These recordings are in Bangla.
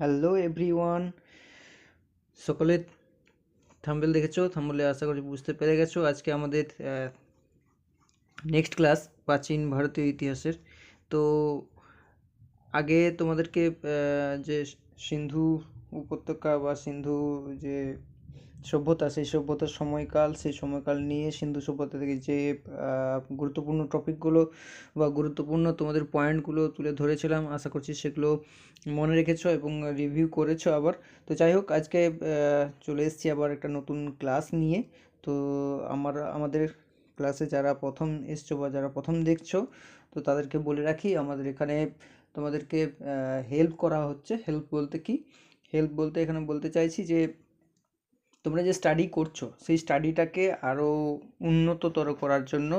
হ্যালো এভরিওয়ান সকলে থাম্বেল দেখেছ? থাম্বেলে আশা করি বুঝতে পেরে গেছো। আজকে আমাদের নেক্সট ক্লাস প্রাচীন ভারতীয় ইতিহাসের। তো আগে তোমাদেরকে যে সিন্ধু উপত্যকা বা সিন্ধু যে সভ্যতা, সেই সভ্যতার সময়কাল, সেই সময়কাল নিয়ে সিন্ধু সভ্যতা থেকে যে গুরুত্বপূর্ণ টপিকগুলো বা গুরুত্বপূর্ণ তোমাদের পয়েন্টগুলো তুলে ধরেছিলাম, আশা করছি সেগুলো মনে রেখেছো এবং রিভিউ করেছ আবার। তো যাই হোক, আজকে চলে এসেছি আবার একটা নতুন ক্লাস নিয়ে। তো আমার, আমাদের ক্লাসে যারা প্রথম এসছো বা যারা প্রথম দেখছ, তো তাদেরকে বলে রাখি, আমাদের এখানে তোমাদেরকে হেল্প করা হচ্ছে। হেল্প বলতে কি? হেল্প বলতে এখানে বলতে চাইছি যে তোমরা যে স্টাডি করছ, সেই স্টাডিটাকে আরও উন্নততর করার জন্য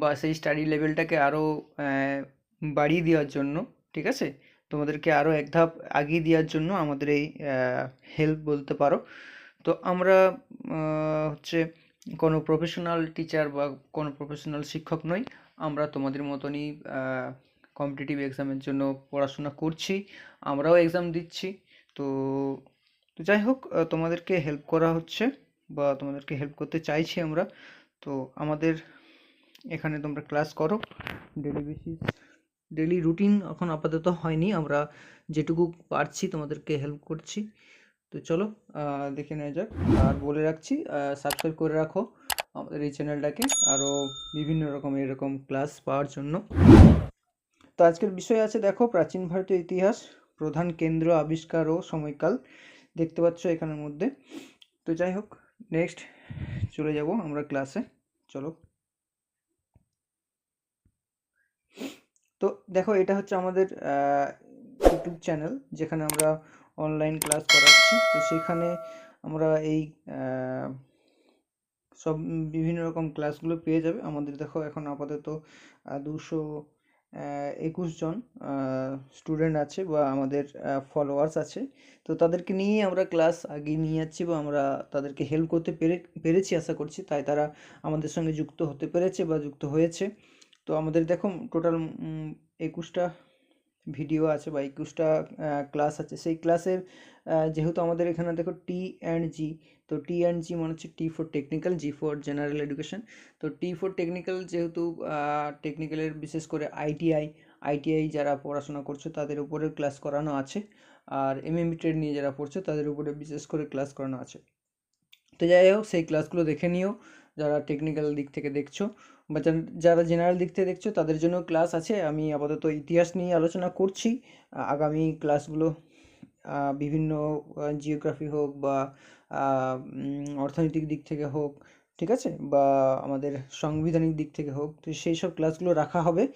বা সেই স্টাডি লেভেলটাকে আরও বাড়িয়ে দেওয়ার জন্য, ঠিক আছে? তোমাদেরকে আরও এক ধাপ এগিয়ে দেওয়ার জন্য আমাদের এই হেল্প বলতে পারো। তো আমরা হচ্ছে কোনো প্রফেশনাল টিচার বা কোনো প্রফেশনাল শিক্ষক নই। আমরা তোমাদের মতনই কম্পিটিটিভ এক্সামের জন্য পড়াশোনা করছি। আমরাও এক্সাম দিচ্ছি। তো তো যাই হোক তোমাদেরকে হেল্প করা হচ্ছে বা তোমাদেরকে হেল্প করতে চাইছি আমরা। তো আমাদের এখানে তোমরা ক্লাস করো। ডেলি বেসিস ডেলি রুটিন এখন আপাতত হয়নি। আমরা যেটুকু পারছি তোমাদেরকে হেল্প করছি। তো চলো দেখে নেওয়া যাক। আর বলে রাখছি সাবস্ক্রাইব করে রাখো আমাদের এই চ্যানেলটাকে আরও বিভিন্ন রকম এরকম ক্লাস পাওয়ার জন্য। তো আজকের বিষয় আছে, দেখো, প্রাচীন ভারতীয় ইতিহাস, প্রধান কেন্দ্র আবিষ্কার ও সময়কাল। দেখতে পাচ্ছ এখানের মধ্যে। তো যাই হোক নেক্সট চলে যাব আমরা ক্লাসে চলো। তো দেখো, এটা হচ্ছে আমাদের ইউটিউব চ্যানেল যেখানে আমরা অনলাইন ক্লাস করাচ্ছি। তো সেখানে আমরা এই সব বিভিন্ন রকম ক্লাসগুলো পেয়ে যাবে। আমাদের দেখো এখন আপাতত দুশো একুশ জন স্টুডেন্ট আছে বা আমাদের ফলোয়ার্স আছে। তো তাদেরকে নিয়ে আমরা ক্লাস আগিয়ে নিয়ে যাচ্ছি বা আমরা তাদেরকে হেল্প করতে পেরে, পেরেছি আশা করছি। তাই তারা আমাদের সঙ্গে যুক্ত হতে পেরেছে বা যুক্ত হয়েছে। তো আমাদের দেখো টোটাল একুশটা ভিডিও আছে বা একুশটা ক্লাস আছে। সেই ক্লাসের যেহেতু আমাদের এখানে দেখো টি অ্যান্ড জি তো টি অ্যান্ড জি মানে হচ্ছে T for technical G for general education তো টি ফর টেকনিক্যাল যেহেতু টেকনিক্যালের বিশেষ করে আইটিআই আইটিআই যারা পড়াশোনা করছে তাদের উপরে ক্লাস করানো আছে। আর এমএমবি ট্রেড নিয়ে যারা পড়ছে তাদের উপরে বিশেষ করে ক্লাস করানো আছে। তো যাই হোক, সেই ক্লাসগুলো দেখে নিও। যারা টেকনিক্যাল দিক থেকে দেখছ বা যারা- জেনারেল দিক থেকে দেখছ, তাদের জন্য ক্লাস আছে। আমি আপাতত ইতিহাস নিয়ে আলোচনা করছি। আগামী ক্লাসগুলো বিভিন্ন জিওগ্রাফি হোক বা অর্থনৈতিক দিক থেকে হোক, ঠিক আছে? বা আমাদের সাংবিধানিক দিক থেকে হোক, তো সেই সব ক্লাসগুলো রাখা হবে।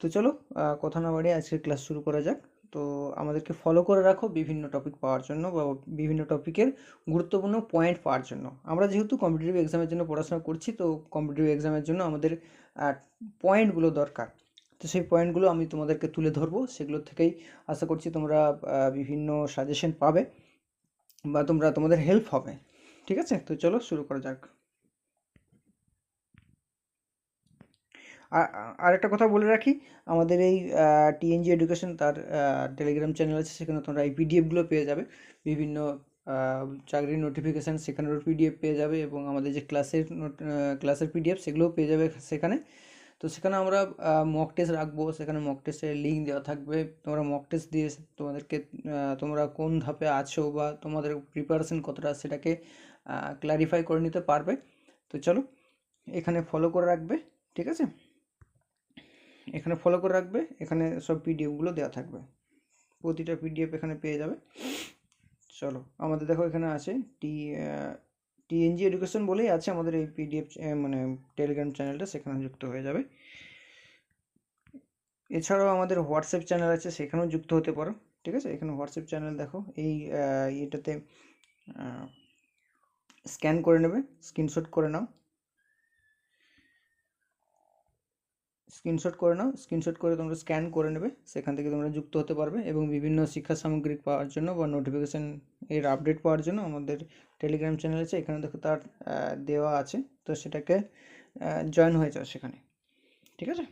তো চলো কথা না বাড়িয়ে আজকের ক্লাস শুরু করা যাক। তো আমাদেরকে ফলো করে রাখো বিভিন্ন টপিক পাওয়ার জন্য বা বিভিন্ন টপিকের গুরুত্বপূর্ণ পয়েন্ট পাওয়ার জন্য। আমরা যেহেতু কম্পিটিটিভ এক্সামের জন্য পড়াশোনা করছি, তো কম্পিটিটিভ এক্সামের জন্য আমাদের পয়েন্টগুলো দরকার। তো সেই পয়েন্টগুলো আমি তোমাদেরকে তুলে ধরবো, সেগুলো থেকেই আশা করছি তোমরা বিভিন্ন সাজেশন পাবে বা তোমরা তোমাদের হেল্প হবে। ঠিক আছে? তো চলো শুরু করা যাক। আর আরেকটা কথা বলে রাখি, আমাদের এই টিএনজি এডুকেশন তার টেলিগ্রাম চ্যানেল আছে, সেখানে তোমরা এই পিডিএফগুলো পেয়ে যাবে। বিভিন্ন চাকরির নোটিফিকেশান সেখানেরও পিডিএফ পেয়ে যাবে এবং আমাদের যে ক্লাসের ক্লাসের পিডিএফ সেগুলোও পেয়ে যাবে সেখানে। তো সেখানে আমরা মক টেস্ট রাখব, সেখানে মক টেস্টের লিঙ্ক দেওয়া থাকবে। তোমরা মক টেস্ট দিয়ে তোমাদেরকে তোমরা কোন ধাপে আছো বা তোমাদের প্রিপারেশন কতটা, সেটাকে ক্লারিফাই করে নিতে পারবে। তো চলো, এখানে ফলো করে রাখবে, ঠিক আছে? এখানে ফলো করে রাখবে, এখানে সব পিডিএফগুলো দেওয়া থাকবে। প্রতিটা পিডিএফ এখানে পেয়ে যাবে। চলো, আমাদের দেখো এখানে আছে টি টিএনজি এডুকেশন বলেই আছে আমাদের এই পিডিএফ মানে টেলিগ্রাম চ্যানেলটা সেখানে যুক্ত হয়ে যাবে। এছাড়াও আমাদের হোয়াটসঅ্যাপ চ্যানেল আছে, সেখানেও যুক্ত হতে পারো, ঠিক আছে? এখানে হোয়াটসঅ্যাপ চ্যানেল দেখো, এই ইয়েটাতে স্ক্যান করে নেবে স্ক্রিনশট করে নাও। স্ক্রিনশট করে নাও, স্ক্রিনশট করে তোমরা স্ক্যান করে নেবে, সেখান থেকে তোমরা যুক্ত হতে পারবে এবং বিভিন্ন শিক্ষা সামগ্রী পাওয়ার জন্য বা নোটিফিকেশান এর আপডেট পাওয়ার জন্য আমাদের টেলিগ্রাম চ্যানেল আছে, এখানে দেখো তার দেওয়া আছে, তো সেটাকে জয়েন হয়ে যাও সেখানে, ঠিক আছে?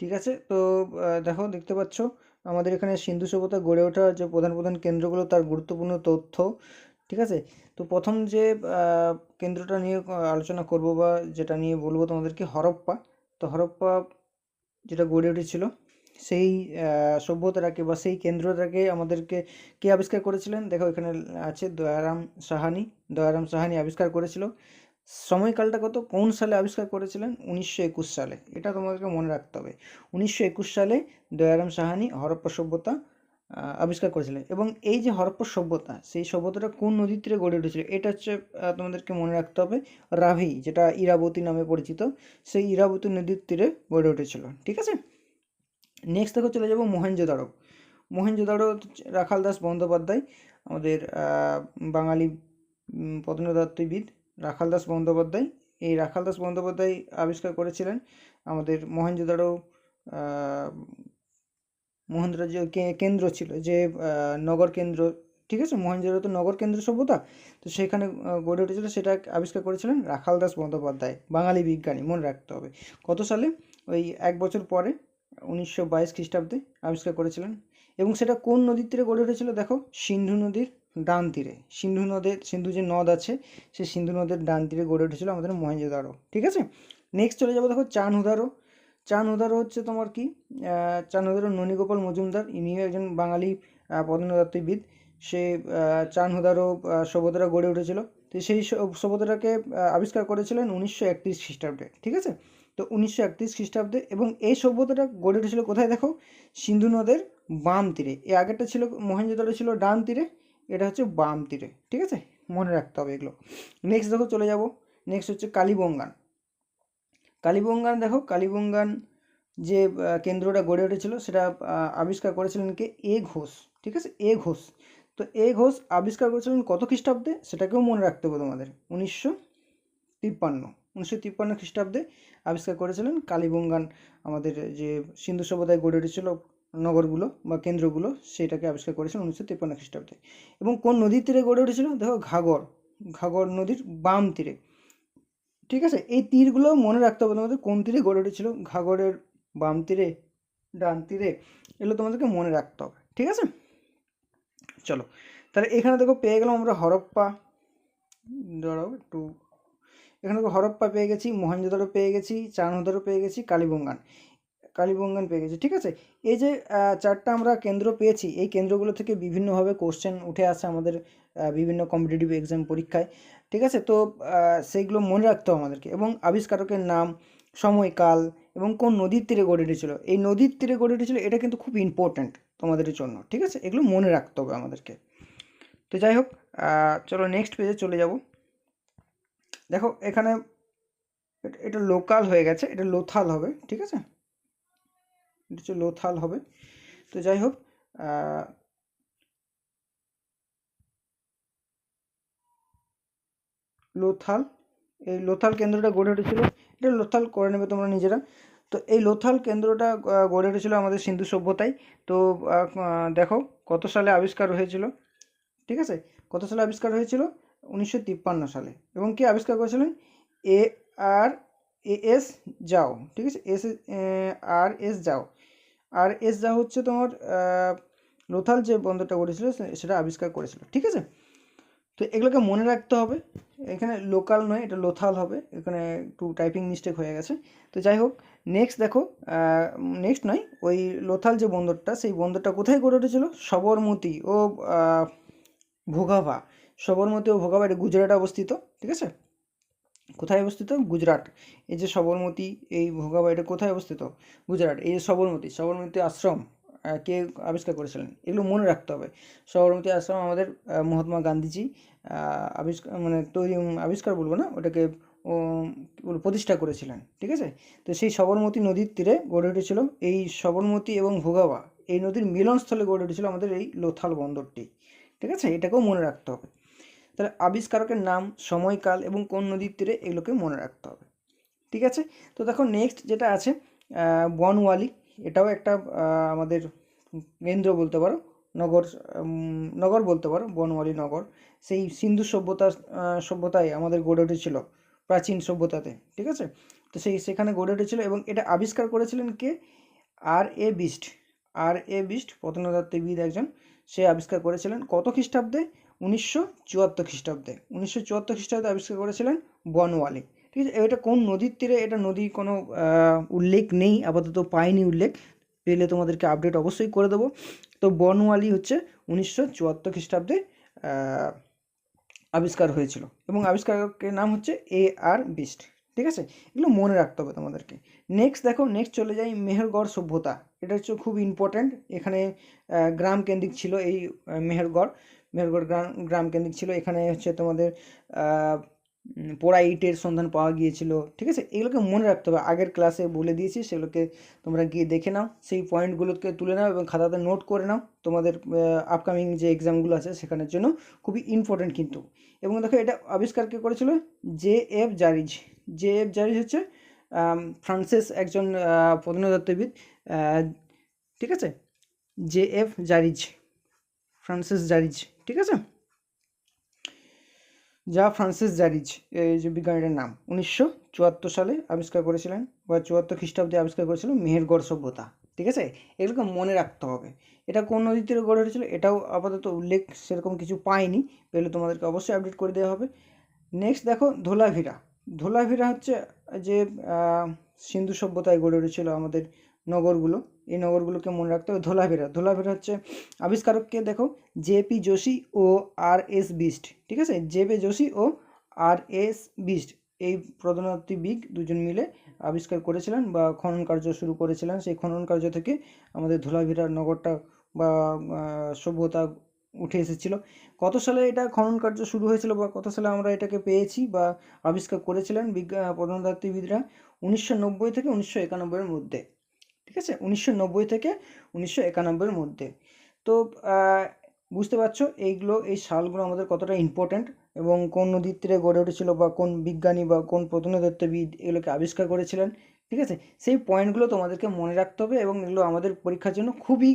ঠিক আছে, তো দেখো, দেখতে পাচ্ছ আমাদের এখানে সিন্ধু সভ্যতা গড়ে ওঠার যে প্রধান প্রধান কেন্দ্রগুলো তার গুরুত্বপূর্ণ তথ্য, ঠিক আছে? তো প্রথম যে কেন্দ্রটা নিয়ে আলোচনা করব বা যেটা নিয়ে বলব তোমাদেরকে, হরপ্পা। তো হরপ্পা যেটা গড়ে উঠেছিল, সেই সভ্যতাটাকে বা সেই কেন্দ্রটাকে আমাদেরকে কে আবিষ্কার করেছিলেন? দেখো এখানে আছে দয়ারাম সাহানি। দয়ারাম সাহানি আবিষ্কার করেছিল। সময়কালটা কত? কোন সালে আবিষ্কার করেছিলেন? উনিশশো একুশ সালে। এটা তোমাদেরকে মনে রাখতে হবে। উনিশশো একুশ সালে দয়ারাম সাহানি হরপ্পা সভ্যতা আবিষ্কার করেছিলেন। এবং এই যে হরপ্পা সভ্যতা, সেই সভ্যতাটা কোন নদীর তীরে গড়ে উঠেছিল? এটা হচ্ছে তোমাদেরকে মনে রাখতে হবে, রাভি, যেটা ইরাবতী নামে পরিচিত, সেই ইরাবতী নদীর তীরে গড়ে উঠেছিল। ঠিক আছে? নেক্সট দেখো চলে যাব মহেঞ্জোদারো মহেঞ্জোদারো রাখাল দাস বন্দ্যোপাধ্যায়, আমাদের বাঙালি প্রত্নতত্ত্ববিদ রাখাল দাস বন্দ্যোপাধ্যায়। এই রাখাল দাস বন্দ্যোপাধ্যায় আবিষ্কার করেছিলেন আমাদের আহ, মহেন্দ্র যে কেন্দ্র ছিল যে নগর কেন্দ্র। ঠিক আছে? মহেঞ্জোদারো তো নগর কেন্দ্র সভ্যতা। তো সেখানে গড়ে উঠেছিল সেটা আবিষ্কার করেছিলেন রাখাল দাস বন্দ্যোপাধ্যায় বাঙালি বিজ্ঞানী মনে রাখতে হবে। কত সালে? ওই এক বছর পরে উনিশশো বাইশ খ্রিস্টাব্দে আবিষ্কার করেছিলেন। এবং সেটা কোন নদীর তীরে গড়ে উঠেছিল? দেখো সিন্ধু নদীর ডান তীরে। সিন্ধু নদের সিন্ধু যে নদ আছে সেই সিন্ধু নদের ডান তীরে গড়ে উঠেছিল আমাদের মহেঞ্জোদারো ঠিক আছে? নেক্সট চলে যাব দেখো চান হুদারো চান হুদারো হচ্ছে তোমার কি? চান হুদারো ননীগোপাল মজুমদার। ইনিও একজন বাঙালি আহ, সে চান হুদারো আহ, সভ্যতাটা গড়ে উঠেছিল। তো সেই সভ্যতাটাকে আবিষ্কার করেছিলেন উনিশশো একত্রিশ খ্রিস্টাব্দে। ঠিক আছে? তো উনিশশো একত্রিশ খ্রিস্টাব্দে এবং এই সভ্যতাটা গড়ে উঠেছিল কোথায় দেখো? সিন্ধু নদের বাম তীরে। এ আগেরটা ছিল মহেঞ্জোদারো ছিল ডান তীরে। এটা হচ্ছে বাম তীরে, ঠিক আছে? মনে রাখতে হবে এগুলো। নেক্সট দেখো চলে যাব। নেক্সট হচ্ছে কালীবঙ্গান। কালীবঙ্গান দেখো, কালীবঙ্গান যে কেন্দ্রটা গড়ে উঠেছিল, সেটা আবিষ্কার করেছিলেন কে? এ ঘোষ, ঠিক আছে? এ ঘোষ। তো এ ঘোষ আবিষ্কার করেছিলেন কত খ্রিস্টাব্দে? সেটাকেও মনে রাখতে হবে তোমাদের। উনিশশো তিপ্পান্ন। উনিশশো তিপ্পান্ন খ্রিস্টাব্দে আবিষ্কার করেছিলেন কালীবঙ্গান আমাদের যে সিন্ধু সভ্যতায় গড়ে উঠেছিল নগরগুলো বা কেন্দ্রগুলো সেটাকে আবিষ্কার করেছিলেন উনিশশো তিপ্পান্ন খ্রিস্টাব্দে। এবং কোন নদীর তীরে গড়ে উঠেছিল? দেখো, ঘাগর। ঘাগর নদীর বাম তীরে। ঠিক আছে? এই তীরগুলো মনে রাখতে হবে তোমাদের কোন তীরে গড়ে উঠেছিল? ঘাগরের বাম তীরে, ডান তীরে, এগুলো তোমাদেরকে মনে রাখতে হবে। ঠিক আছে? চলো, তাহলে এখানে দেখো পেয়ে গেলাম আমরা হরপ্পা। দাঁড়াও একটু এখানে দেখো হরপ্পা পেয়ে গেছি মহেঞ্জোদারো পেয়ে গেছি চানহদারো পেয়ে গেছি, কালীবঙ্গান। কালীবঙ্গান পেয়ে গেছি, ঠিক আছে? এই যে চারটা আমরা কেন্দ্র পেয়েছি, এই কেন্দ্রগুলো থেকে বিভিন্নভাবে কোশ্চেন উঠে আসে আমাদের বিভিন্ন কম্পিটিটিভ এক্সাম পরীক্ষায়, ঠিক আছে? তো সেইগুলো মনে রাখতে হবে আমাদেরকে। এবং আবিষ্কারকের নাম, সময়কাল এবং কোন নদীর তীরে গড়ে উঠেছিল এই নদীর তীরে গড়ে উঠেছিল এটা কিন্তু খুব ইম্পর্ট্যান্ট তোমাদের জন্য, ঠিক আছে? এগুলো মনে রাখতে হবে আমাদেরকে। তো যাই হোক চলো নেক্সট পেজে চলে যাব। দেখো, এখানে এটা- এটা লোকাল হয়ে গেছে, এটা লোথাল হবে, ঠিক আছে? এটা হচ্ছে লোথাল হবে। তো যাই হোক লোথাল, এই লোথাল কেন্দ্রটা গড়ে উঠেছিল, এটা লোথাল করে নেবে তোমরা নিজেরা। তো এই লোথাল কেন্দ্রটা গড়ে উঠেছিল আমাদের সিন্ধু সভ্যতায়। তো দেখো কত সালে আবিষ্কার হয়েছিল, ঠিক আছে? কত সালে আবিষ্কার হয়েছিল? উনিশশো তিপ্পান্ন সালে। এবং কে আবিষ্কার করেছিলেন? এ আর, এ এস যাও, ঠিক আছে? এস আর এস যাও। আর এস যা হচ্ছে তোমার লোথাল যে বন্দরটা গড়েছিল সেটা আবিষ্কার করেছিল, ঠিক আছে? তো এগুলোকে মনে রাখতে হবে। এখানে লোকাল নয়, এটা লোথাল হবে। এখানে একটু টাইপিং মিস্টেক হয়ে গেছে। তো যাই হোক নেক্সট দেখো নেক্সট নয়, ওই লোথাল যে বন্দরটা, সেই বন্দরটা কোথায় গড়ে উঠেছিল? সবরমতী ও ভোগাভা। সবরমতী ও ভোগাভা, এটা গুজরাটে অবস্থিত, ঠিক আছে? কোথায় অবস্থিত? গুজরাট। এই যে সবরমতী, এই ভোগাভা এটা কোথায় অবস্থিত? গুজরাট। এই যে সবরমতী সবরমতী আশ্রম কে আবিষ্কার করেছিলেন? এগুলো মনে রাখতে হবে। সবরমতী আশ্রম আমাদের মহাত্মা গান্ধীজি আবিষ্কার মানে তৈরি আবিষ্কার বলব না, ওটাকে প্রতিষ্ঠা করেছিলেন, ঠিক আছে? তো সেই সবরমতী নদীর তীরে গড়ে উঠেছিল এই সবরমতী এবং ভোগাবা। এই নদীর মিলনস্থলে গড়ে উঠেছিল আমাদের এই লোথাল বন্দরটি, ঠিক আছে? এটাকেও মনে রাখতে হবে। তাহলে আবিষ্কারকের নাম, সময়কাল এবং কোন নদীর তীরে এগুলোকে মনে রাখতে হবে। ঠিক আছে? তো দেখো নেক্সট যেটা আছে বনওয়ালি। এটাও একটা আমাদের কেন্দ্র বলতে পারো, নগর নগর বলতে পারো, বনওয়ালি নগর। সেই সিন্ধু সভ্যতা সভ্যতায় আমাদের গড়ে উঠেছিল, প্রাচীন সভ্যতাতে। ঠিক আছে? তো সেই, সেখানে গড়ে উঠেছিল এবং এটা আবিষ্কার করেছিলেন কে? আর a beast. R a beast প্রত্নতত্ত্ববিদ একজন। সে আবিষ্কার করেছিলেন কত খ্রিস্টাব্দে? উনিশশো চুয়াত্তর খ্রিস্টাব্দে। উনিশশো চুয়াত্তর খ্রিস্টাব্দে আবিষ্কার করেছিলেন বনওয়ালি। ঠিক আছে? এটা কোন নদীর তীরে? এটা নদীর কোনো উল্লেখ নেই, আপাতত পাইনি উল্লেখ। পেলে তোমাদেরকে আপডেট অবশ্যই করে দেবো। তো বনওয়ালি হচ্ছে উনিশশো চুয়াত্তর খ্রিস্টাব্দে আবিষ্কার হয়েছিল। এবং আবিষ্কারকের নাম হচ্ছে এ আর বিস্ট। ঠিক আছে? এগুলো মনে রাখতে হবে তোমাদেরকে। নেক্সট দেখো নেক্সট চলে যাই মেহেরগড় সভ্যতা। এটা হচ্ছে খুব ইম্পর্ট্যান্ট এখানে গ্রাম কেন্দ্রিক ছিল এই মেহেরগড়। মেহেরগড় গ্রাম গ্রাম কেন্দ্রিক ছিল। এখানে হচ্ছে তোমাদের পোড়া ইটের সন্ধান পাওয়া গিয়েছিল। ঠিক আছে? এগুলোকে মনে রাখতে হবে। আগের ক্লাসে বলে দিয়েছি, সেগুলোকে তোমরা গিয়ে দেখে নাও। সেই পয়েন্টগুলোকে তুলে নাও এবং খাতাতে নোট করে নাও। তোমাদের আপকামিং যে এক্সামগুলো আছে সেখানের জন্য খুবই ইম্পর্টেন্ট কিন্তু। এবং দেখো, এটা আবিষ্কার কে করেছিল? J F Jarrige. J F Jarrige হচ্ছে ফ্রান্সেস একজন প্রত্নতত্ত্ববিদ ঠিক আছে? J F Jarrige. Frances Jarrige. ঠিক আছে? যা ফ্রান্সিস জারিজ, এই যে বিজ্ঞানীটার নাম। উনিশশো চুয়াত্তর সালে আবিষ্কার করেছিলেন বা চুয়াত্তর খ্রিস্টাব্দে আবিষ্কার করেছিল মেহেরগড় সভ্যতা, ঠিক আছে? এগুলোকে মনে রাখতে হবে। এটা কোন নদী তীরে গড়ে উঠেছিল এটাও আপাতত উল্লেখ সেরকম কিছু পাইনি পেলে তোমাদেরকে অবশ্যই আপডেট করে দেওয়া হবে। নেক্সট দেখো ধোলাভিরা। ধোলাভিরা হচ্ছে যে সিন্ধু সভ্যতায় গড়ে উঠেছিল আমাদের নগরগুলো। এই নগরগুলোকে মনে রাখতে হবে ধোলাভেরা। ধোলাভেরা হচ্ছে আবিষ্কারককে দেখো জেপি যোশী ও আর এস বিস্ট, ঠিক আছে? জেপি যোশী ও আর এস বিস্ট এই প্রধানত্ববিদ দুজন মিলে আবিষ্কার করেছিলেন বা খনন কার্য শুরু করেছিলেন। সেই খনন কার্য থেকে আমাদের ধোলাভিরার নগরটা বা সভ্যতা উঠে এসেছিল। কত সালে এটা খনন কার্য শুরু হয়েছিল বা কত সালে আমরা এটাকে পেয়েছি বা আবিষ্কার করেছিলেন বিজ্ঞান প্রত্নতাত্ত্বিকবিদরা উনিশশো থেকে উনিশশো একানব্বইয়ের মধ্যে। ঠিক আছে? উনিশশো নব্বই থেকে উনিশশো একানব্বইয়ের মধ্যে। তো বুঝতে পারছ, এইগুলো, এই সালগুলো আমাদের কতটা ইম্পর্ট্যান্ট এবং কোন নদীর তীরে গড়ে উঠেছিল বা কোন বিজ্ঞানী বা কোন প্রত্নতত্ত্ববিদ এগুলোকে আবিষ্কার করেছিলেন, ঠিক আছে? সেই পয়েন্টগুলো তোমাদেরকে মনে রাখতে হবে এবং এগুলো আমাদের পরীক্ষার জন্য খুবই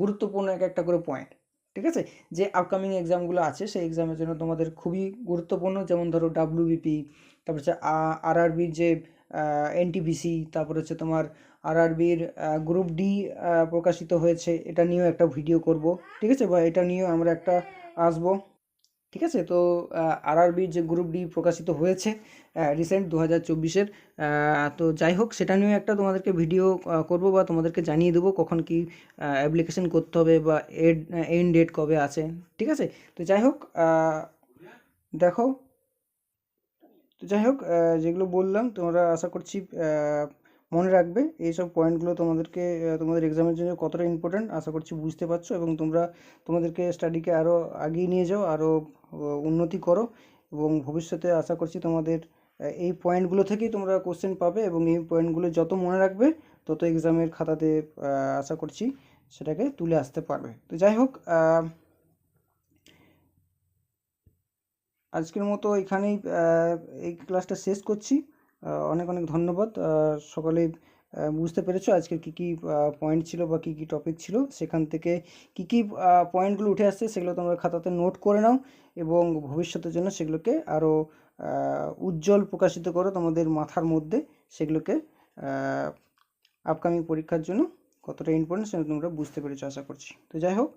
গুরুত্বপূর্ণ এক একটা করে পয়েন্ট ঠিক আছে? যে আপকামিং এক্সামগুলো আছে, সেই এক্সামের জন্য তোমাদের খুবই গুরুত্বপূর্ণ, যেমন ধরো ডাব্লিউবিপি তারপর হচ্ছে আরআরবির যে এনটিপিসি তারপর হচ্ছে তোমার আরআরবির গ্রুপ ডি প্রকাশিত হয়েছে। এটা নিয়েও একটা ভিডিও করব। ঠিক আছে বা এটা নিয়েও আমরা একটা আসব। ঠিক আছে? তো আরআরবির যে গ্রুপ ডি প্রকাশিত হয়েছে রিসেন্ট দু হাজার চব্বিশের তো যাই হোক, সেটা নিয়েও একটা তোমাদেরকে ভিডিও করব বা তোমাদেরকে জানিয়ে দেবো কখন কি অ্যাপ্লিকেশন করতে হবে বা এড এন্ড ডেট কবে আছে। ঠিক আছে? তো যাই হোক দেখো। তো যাই হোক যেগুলো বললাম, তোমরা আশা করছি মনে রাখবে এইসব পয়েন্টগুলো তোমাদেরকে তোমাদের এক্সামের জন্য কতটা ইম্পর্ট্যান্ট আশা করছি বুঝতে পারছ এবং তোমরা তোমাদেরকে স্টাডিকে আরও এগিয়ে নিয়ে যাও আরও উন্নতি করো এবং ভবিষ্যতে আশা করছি তোমাদের এই পয়েন্টগুলো থেকেই তোমরা কোশ্চেন পাবে এবং এই পয়েন্টগুলো যত মনে রাখবে তত এক্সামের খাতাতে আশা করছি সেটাকে তুলে আসতে পারবে। তো যাই হোক আজকের মতো এখানেই এই ক্লাসটা শেষ করছি। অনেক অনেক ধন্যবাদ। সকলেই বুঝতে পেরেছ আজকের কী কী পয়েন্ট ছিল বা কী কী টপিক ছিল। সেখান থেকে কী কী পয়েন্টগুলো উঠে আসছে সেগুলো তোমরা খাতাতে নোট করে নাও এবং ভবিষ্যতের জন্য সেগুলোকে আরও উজ্জ্বল প্রকাশিত করো তোমাদের মাথার মধ্যে সেগুলোকে আপকামিং পরীক্ষার জন্য কতটা ইম্পর্টেন্ট সেটা তোমরা বুঝতে পেরেছ আশা করছি। তো যাই হোক,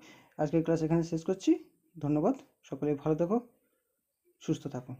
আজকের ক্লাস এখানে শেষ করছি। ধন্যবাদ। সকলেই ভালো থেকো, সুস্থ থাকো।